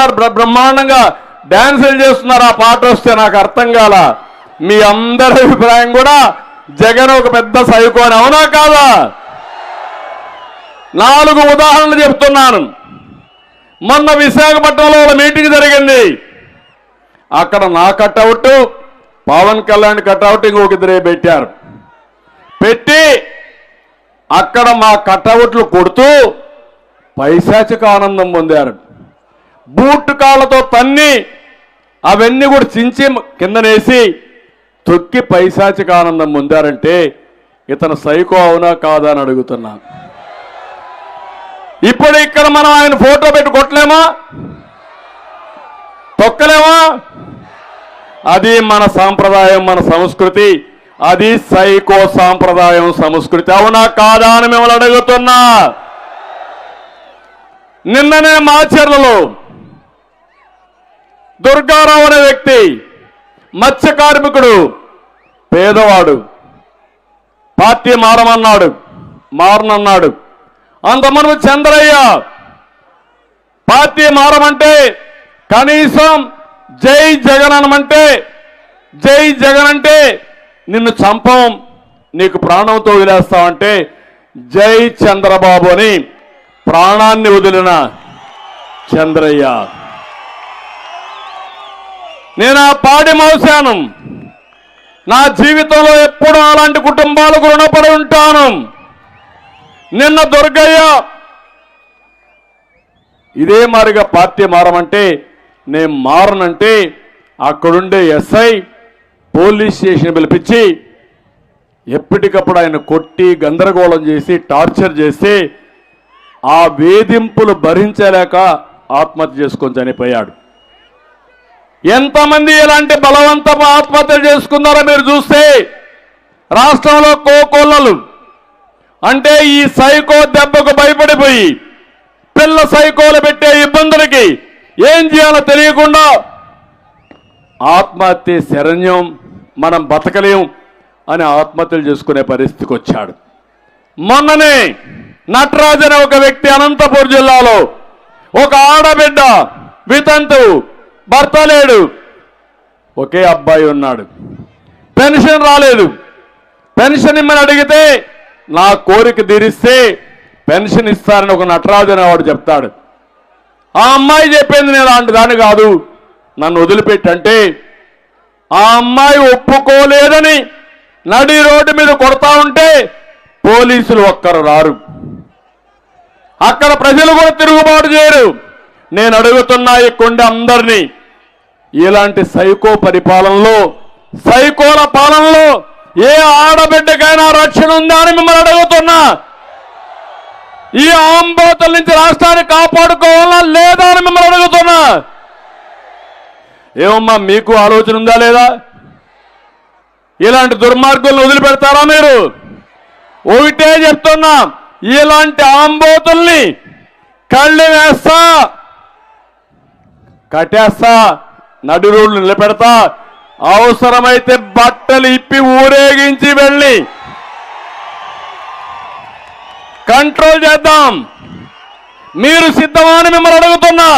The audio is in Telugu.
చేస్తున్నారు. బ్రహ్మాండంగా డ్యాన్సులు చేస్తున్నారు. ఆ పాట వస్తే నాకు అర్థం కాల. మీ అందరి అభిప్రాయం కూడా జగన్ ఒక పెద్ద సైకో అని అవునా కాదా? నాలుగు ఉదాహరణలు చెప్తున్నాను. మొన్న విశాఖపట్నంలో ఒక మీటింగ్ జరిగింది. అక్కడ నా కట్అవుట్ పవన్ కళ్యాణ్ కట్అవుట్ ఇంకొక ఇద్దరే పెట్టారు. పెట్టి అక్కడ మా కట్అవుట్లు కొడుతూ పైశాచిక ఆనందం పొందారు. బూట్ కాళ్ళతో తన్ని అవన్నీ కూడా చించి కిందనేసి తొక్కి పైశాచిక ఆనందం పొందారంటే ఇతను సైకో అవునా కాదా అని అడుగుతున్నా. ఇప్పుడు ఇక్కడ మనం ఆయన ఫోటో పెట్టి కొట్టలేమా? తొక్కలేమా? అది మన సాంప్రదాయం మన సంస్కృతి. అది సైకో సాంప్రదాయం సంస్కృతి అవునా కాదా అని మిమ్మల్ని అడుగుతున్నా. నిన్ననే మాచర్లలో దుర్గారావు అనే వ్యక్తి మత్స్య కార్మికుడు పేదవాడు. పార్టీ మారమన్నాడు మారనన్నాడు. అంతమను చంద్రయ్య పార్టీ మారమంటే కనీసం జై జగన్ అనమంటే జై జగన్ అంటే నిన్ను చంపం నీకు ప్రాణంతో వదిలేస్తామంటే జై చంద్రబాబు అని ప్రాణాన్ని వదిలిన చంద్రయ్య. నేను ఆ పాడి మోసాను. నా జీవితంలో ఎప్పుడూ అలాంటి కుటుంబాలకు రుణపడి ఉంటాను. నిన్న దుర్గయ్య ఇదే మారిగా పార్టీ మారమంటే నేను మారనంటే అక్కడుండే ఎస్ఐ పోలీస్ స్టేషన్ పిలిపించి ఎప్పటికప్పుడు ఆయన కొట్టి గందరగోళం చేసి టార్చర్ చేసి ఆ వేధింపులు భరించలేక ఆత్మహత్య చేసుకొని చనిపోయాడు. ఎంతమంది ఇలాంటి బలవంతపు ఆత్మహత్యలు చేసుకున్నారో మీరు చూస్తే రాష్ట్రంలో కోకొల్లలు. అంటే ఈ సైకో దెబ్బకు భయపడిపోయి పిల్ల సైకోలు పెట్టే ఇబ్బందులకి ఏం చేయాలో తెలియకుండా ఆత్మహత్య శరణ్యం మనం బతకలేం అని ఆత్మహత్యలు చేసుకునే పరిస్థితికి వచ్చాడు. మొన్ననే నటరాజ్ అనే ఒక వ్యక్తి అనంతపూర్ జిల్లాలో ఒక ఆడబిడ్డ వితంతు భర్త లేడు. ఒకే అబ్బాయి ఉన్నాడు. పెన్షన్ రాలేదు. పెన్షన్ ఇమ్మని అడిగితే నా కోరిక తీరిస్తే పెన్షన్ ఇస్తారని ఒక నటరాజు అనేవాడు చెప్తాడు. ఆ అమ్మాయి చెప్పింది నేను అలాంటి దాన్ని కాదు. నన్ను వదిలిపెట్టంటే ఆ అమ్మాయి ఒప్పుకోలేదని నడి రోడ్డు మీద కొడతా ఉంటే పోలీసులు ఒక్కరు రారు. అక్కడ ప్రజలు కూడా తిరుగుబాటు చేయరు. నేను అడుగుతున్నా ఈ కొండ అందరినీ ఇలాంటి సైకో పరిపాలనలో సైకోల పాలనలో ఏ ఆడబిడ్డకైనా రక్షణ ఉందా అని మిమ్మల్ని అడుగుతున్నా. ఈ ఆంబోతుల నుంచి రాష్ట్రాన్ని కాపాడుకోవాలా లేదా అని మిమ్మల్ని అడుగుతున్నా. ఏమమ్మా మీకు ఆలోచన ఉందా లేదా? ఇలాంటి దుర్మార్గులను వదిలిపెడతారా మీరు? ఒకటే చెప్తున్నా ఇలాంటి ఆంబోతుల్ని కళ్ళు వేస్తా కట్టేస్తా. నడి రోడ్లు నిలబెడతా. అవసరమైతే బట్టలు ఇప్పి ఊరేగించి వెళ్ళి. కంట్రోల్ చేద్దాం. మీరు సిద్ధమా మిమ్మల్ని అడుగుతున్నా.